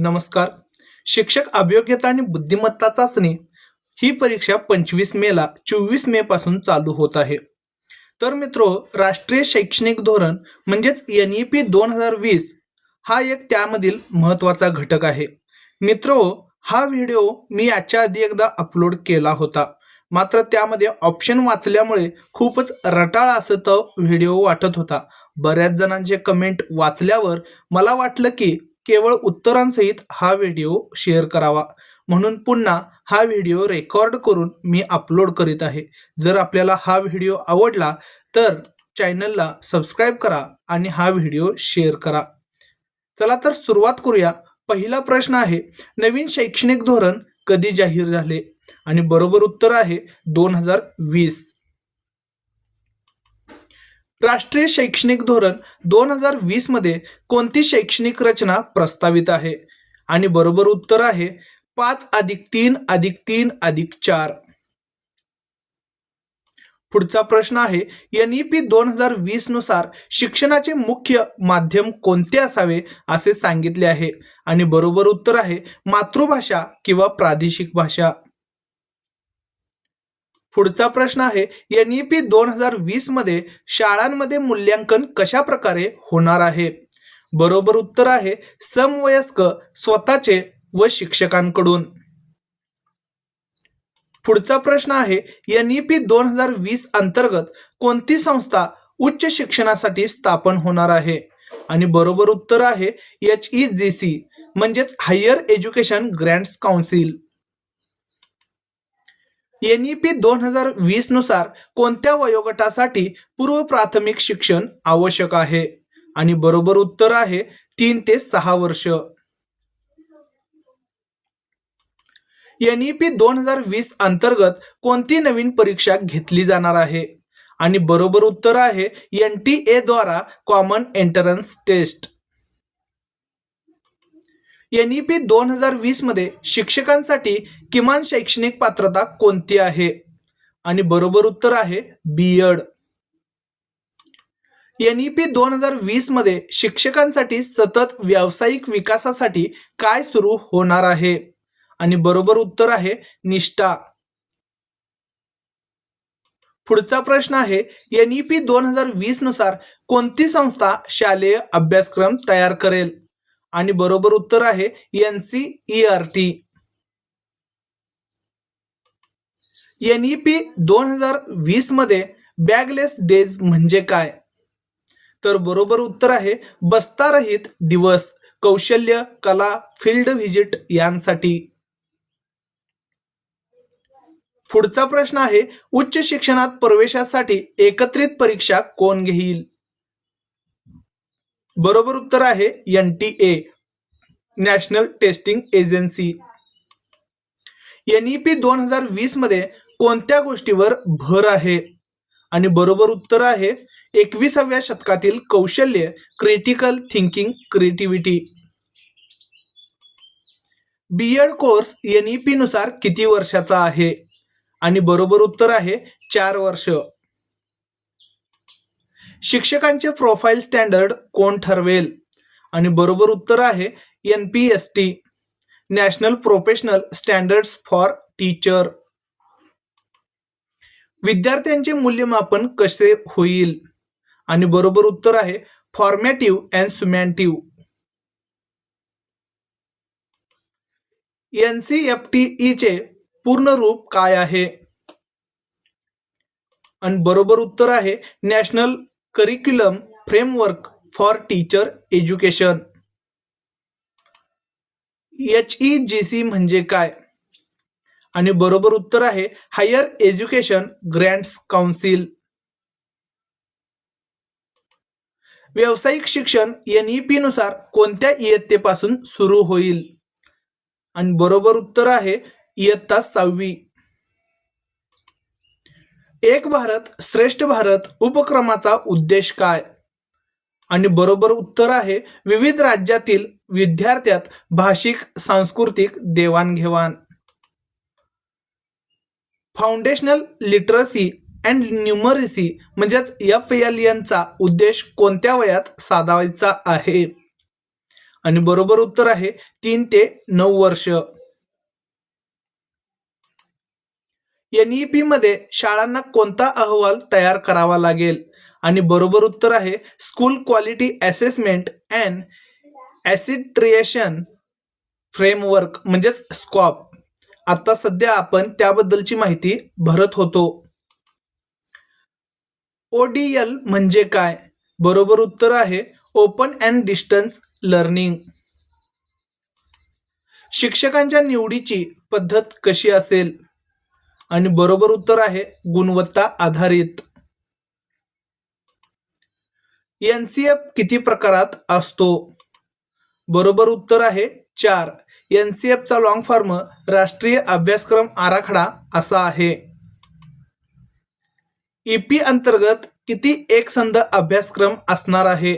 नमस्कार. शिक्षक अभियोग्यता आणि बुद्धिमत्ता चाचणी ही परीक्षा पंचवीस मेला चोवीस मे पासून चालू होत आहे. तर मित्रो राष्ट्रीय शैक्षणिक धोरण म्हणजेच एन ई पी दोन हजार वीस हा एक त्यामधील महत्त्वाचा घटक आहे. मित्रो हा व्हिडिओ मी याच्या आधी एकदा अपलोड केला होता. मात्र त्यामध्ये ऑप्शन वाचल्यामुळे खूपच रटाळ असं तो व्हिडिओ वाटत होता. बऱ्याच जणांचे कमेंट वाचल्यावर मला वाटलं की केवळ उत्तरांसहित हा व्हिडिओ शेअर करावा. म्हणून पुन्हा हा व्हिडिओ रेकॉर्ड करून मी अपलोड करीत आहे. जर आपल्याला हा व्हिडिओ आवडला तर चॅनलला सबस्क्राईब करा आणि हा व्हिडिओ शेअर करा. चला तर सुरुवात करूया. पहिला प्रश्न आहे नवीन शैक्षणिक धोरण कधी जाहीर झाले? आणि बरोबर उत्तर आहे दोन हजार वीस. राष्ट्रीय शैक्षणिक धोरण दोन हजार वीसमध्ये कोणती शैक्षणिक रचना प्रस्तावित आहे? आणि बरोबर उत्तर आहे पाच अधिक तीन अधिक तीन अधिक चार. पुढचा प्रश्न आहे एन ई पी दोन हजार वीसनुसार शिक्षणाचे मुख्य माध्यम कोणते असावे असे सांगितले आहे? आणि बरोबर उत्तर आहे मातृभाषा किंवा प्रादेशिक भाषा. पुढचा प्रश्न आहे एन ई पी दोन हजार वीसमध्ये शाळांमध्ये मूल्यांकन कशा प्रकारे होणार आहे? बरोबर उत्तर आहे समवयस्क स्वतःचे व शिक्षकांकडून. पुढचा प्रश्न आहे एन ई पी दोन हजार वीस अंतर्गत कोणती संस्था उच्च शिक्षणासाठी स्थापन होणार आहे? आणि बरोबर उत्तर आहे एच ई जी सी म्हणजेच higher education grants council N E P दोन हजार वीसनुसार कोणत्या वयोगटासाठी पूर्व प्राथमिक शिक्षण आवश्यक आहे? आणि बरोबर उत्तर आहे तीन ते सहा वर्ष. एन ई पी दोन हजार वीस अंतर्गत कोणती नवीन परीक्षा घेतली जाणार आहे? आणि बरोबर उत्तर आहे एन टी ए द्वारा common entrance test. N E P दोन हजार वीसमध्ये शिक्षकांसाठी किमान शैक्षणिक पात्रता कोणती आहे? आणि बरोबर उत्तर आहे B Ed N E P दोन हजार वीसमध्ये शिक्षकांसाठी सतत व्यावसायिक विकासासाठी काय सुरू होणार आहे? आणि बरोबर उत्तर आहे निष्ठा. पुढचा प्रश्न आहे एन ई पी दोन हजार वीसनुसार कोणती संस्था शालेय अभ्यासक्रम तयार करेल? आणि बरोबर उत्तर आहे N C E R T N E P दोन हजार वीसमध्ये बॅगलेस डेज म्हणजे काय? तर बरोबर उत्तर आहे बस्तारहित दिवस कौशल्य कला फील्ड व्हिजिट यांसाठी. पुढचा प्रश्न आहे उच्च शिक्षणात प्रवेशासाठी एकत्रित परीक्षा कोण घेईल? बरोबर उत्तर आहे N T A national testing agency N E P दोन हजार वीसमध्ये कोणत्या गोष्टीवर भर आहे? आणि बरोबर उत्तर आहे एकविसाव्या शतकातील कौशल्य critical thinking creativity B Ed course N E P नुसार किती वर्षाचा आहे? आणि बरोबर उत्तर आहे चार वर्ष. शिक्षकांचे प्रोफाईल स्टँडर्ड कोण ठरवेल? आणि बरोबर उत्तर आहे N P S T national professional standards for teacher विद्यार्थ्यांचे मूल्यमापन कसे होईल? आणि बरोबर उत्तर आहे formative and summative N C F T ईचे पूर्ण रूप काय आहे? आणि बरोबर उत्तर आहे national curriculum framework for teacher education H E G C म्हणजे काय? आणि बरोबर उत्तर आहे हायर एज्युकेशन ग्रँट्स काउन्सिल व्यावसायिक शिक्षण एनईपी नुसार कोणत्या इयत्तेपासून सुरू होईल? आणि बरोबर उत्तर आहे इयत्ता सहावी. एक भारत श्रेष्ठ भारत उपक्रमाचा उद्देश काय? आणि बरोबर उत्तर आहे विविध राज्यातील विद्यार्थ्यात भाषिक सांस्कृतिक देवाणघेवाण. फाउंडेशनल लिटरसी अँड न्युमरसी म्हणजेच एफ एल यांचा उद्देश कोणत्या वयात साधावायचा आहे? आणि बरोबर उत्तर आहे तीन ते नऊ वर्ष. एनईपी मध्ये शाळांना कोणता अहवाल तयार करावा लागेल? आणि बरोबर उत्तर आहे स्कूल क्वालिटी असेसमेंट अँड ॲसिट्रिएशन फ्रेमवर्क म्हणजेच स्कॉप आता सध्या आपण त्याबद्दलची माहिती भरत होतो. ओडीएल म्हणजे काय? बरोबर उत्तर आहे ओपन अँड डिस्टन्स लर्निंग शिक्षकांच्या निवडीची पद्धत कशी असेल? आणि बरोबर उत्तर आहे गुणवत्ता आधारित. एनसीएफ किती प्रकारात असतो? बरोबर उत्तर आहे चार. एनसीएफचा लॉंग फॉर्म राष्ट्रीय अभ्यासक्रम आराखडा असा आहे. ईपी अंतर्गत किती एकसंध अभ्यासक्रम असणार आहे?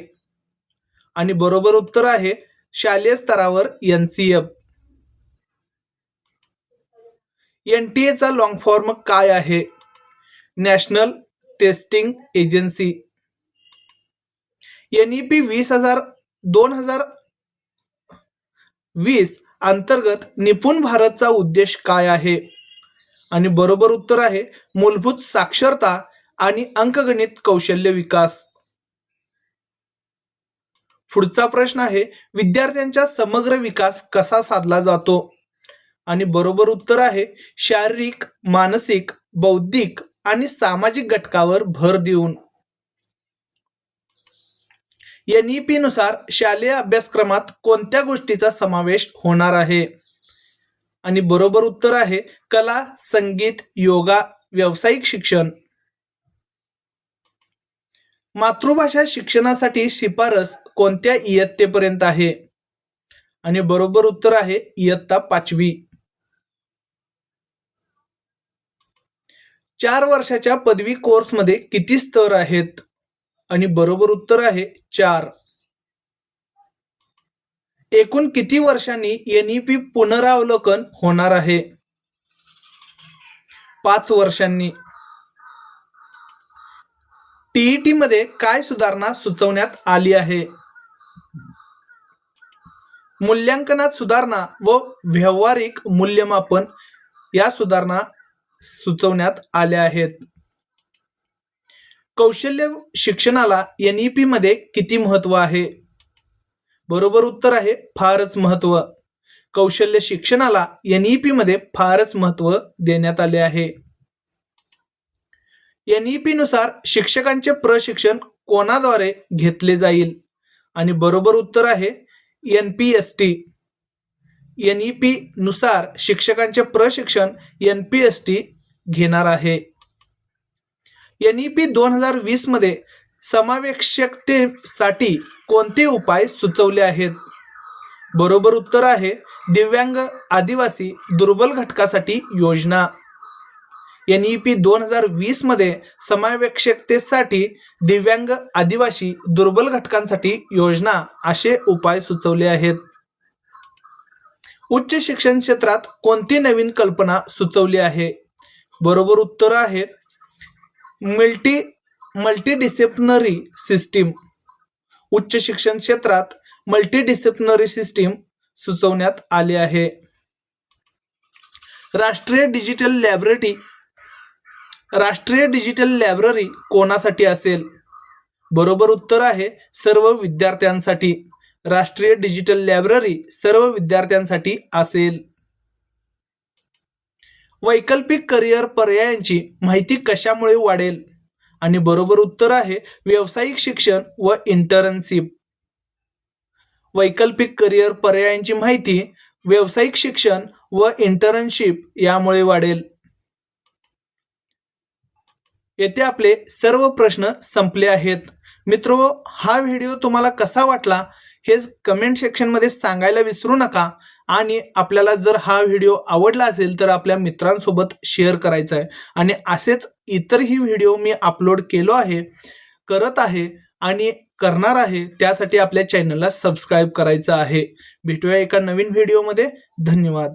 आणि बरोबर उत्तर आहे शालेय स्तरावर एनसीएफ एन टी एचा लॉंग फॉर्म काय आहे? नॅशनल टेस्टिंग एजन्सी एनईपी वीस हजार दोन हजार वीस अंतर्गत निपुण भारतचा उद्देश काय आहे? आणि बरोबर उत्तर आहे मूलभूत साक्षरता आणि अंकगणित कौशल्य विकास. पुढचा प्रश्न आहे विद्यार्थ्यांचा समग्र विकास कसा साधला जातो? आणि बरोबर उत्तर आहे शारीरिक मानसिक बौद्धिक आणि सामाजिक घटकावर भर देऊन. एनईपी नुसार शालेय अभ्यासक्रमात कोणत्या गोष्टीचा समावेश होणार आहे? आणि बरोबर उत्तर आहे कला संगीत योगा व्यावसायिक शिक्षण. मातृभाषा शिक्षणासाठी शिफारस कोणत्या इयत्तेपर्यंत आहे? आणि बरोबर उत्तर आहे इयत्ता पाचवी. चार वर्षाच्या पदवी कोर्समध्ये किती स्तर आहेत? आणि बरोबर उत्तर आहे चार. एकूण किती वर्षांनी एनईपी पुनरावलोकन होणार आहे? पाच वर्षांनी. टीईटी मध्ये काय सुधारणा सुचवण्यात आली आहे? मूल्यांकनात सुधारणा व व्यावहारिक मूल्यमापन या सुधारणा सुचवण्यात आल्या आहेत. कौशल्य शिक्षणाला एनईपी मध्ये किती महत्त्व आहे? बरोबर उत्तर आहे फारच महत्त्व कौशल्य शिक्षणाला एनईपी मध्ये फारच महत्त्व देण्यात आले आहे. एनईपी नुसार शिक्षकांचे प्रशिक्षण कोणाद्वारे घेतले जाईल? आणि बरोबर उत्तर आहे N P S T N E P नुसार शिक्षकांचे प्रशिक्षण एन पी एस टी घेणार आहे. एन ई पी दोन हजार वीसमध्ये समावेशकतेसाठी कोणते उपाय सुचवले आहेत? बरोबर उत्तर आहे दिव्यांग आदिवासी दुर्बल घटकासाठी योजना. एन ई पी दोन हजार वीसमध्ये समावेशकतेसाठी दिव्यांग आदिवासी दुर्बल घटकांसाठी योजना असे उपाय सुचवले आहेत. उच्च शिक्षण क्षेत्रात कोणती नवीन कल्पना सुचवली आहे? बरोबर उत्तर आहे मल्टी मल्टीडिसिप्लिनरी सिस्टीम उच्च शिक्षण क्षेत्रात मल्टीडिसिप्लिनरी सिस्टीम सुचवण्यात आले आहे. राष्ट्रीय डिजिटल लॅबरेटरी राष्ट्रीय डिजिटल लायब्ररी कोणासाठी असेल? बरोबर उत्तर आहे सर्व विद्यार्थ्यांसाठी. राष्ट्रीय डिजिटल लायब्ररी सर्व विद्यार्थ्यांसाठी असेल. वैकल्पिक करिअर पर्यायांची माहिती कशामुळे वाढेल? आणि बरोबर उत्तर आहे व्यावसायिक शिक्षण व इंटर्नशिप वैकल्पिक करिअर पर्यायांची माहिती व्यावसायिक शिक्षण व इंटर्नशिप यामुळे वाढेल. येथे आपले सर्व प्रश्न संपले आहेत. मित्र हा व्हिडिओ तुम्हाला कसा वाटला? हे कमेंट सेक्शनमध्ये सांगायला विसरू नका. आणि आपल्याला जर हा व्हिडिओ आवडला असेल तर आपल्या मित्रांसोबत शेअर करायचा आहे. आणि असेच इतरही व्हिडिओ मी अपलोड केलो आहे करत आहे आणि करणार आहे त्यासाठी आपल्या चॅनलला सबस्क्राईब करायचं आहे. भेटूया एका नवीन व्हिडिओमध्ये धन्यवाद.